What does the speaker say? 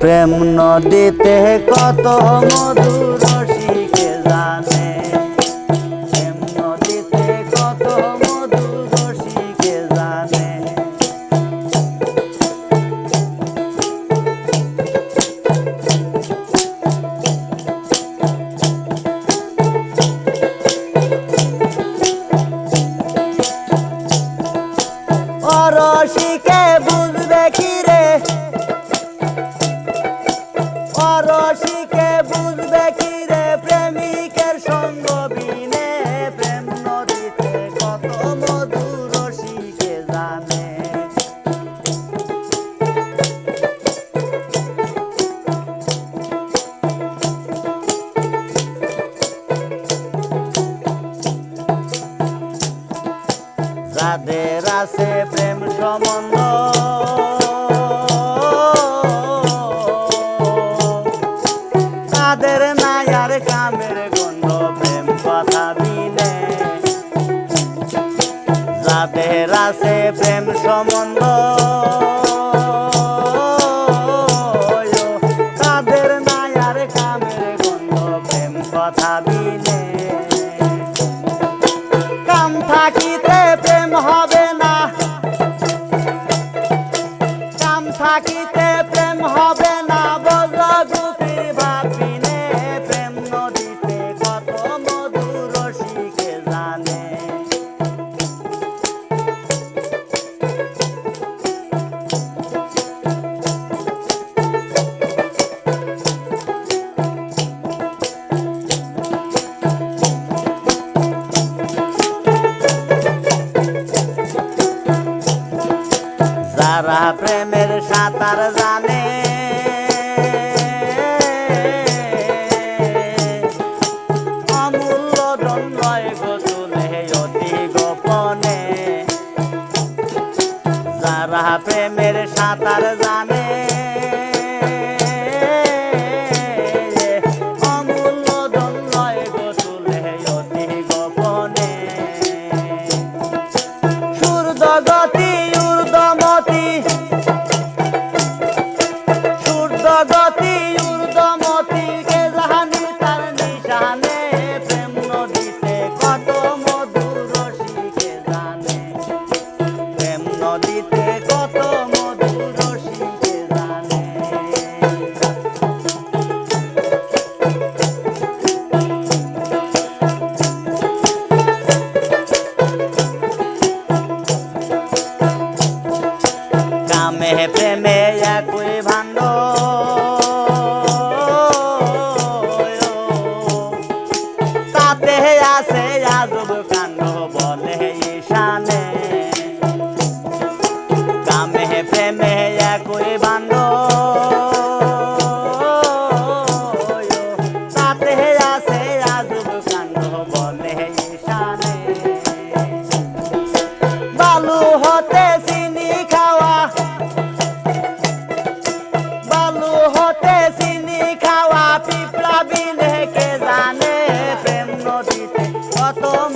প্রেম নদীতে কত মধুর শিখে জানে। প্রেম নদীতে কত মধুর শিখে জানে। অরশিক যাদের আছে প্রেম সম্বন্ধ। তাদের নাই আর কামের গন্ধ, প্রেম কথা দিলে। যাদের আছে প্রেম সম্বন্ধ। Peace. जा रहा प्रेम मेरे साथ आ जाने। todo.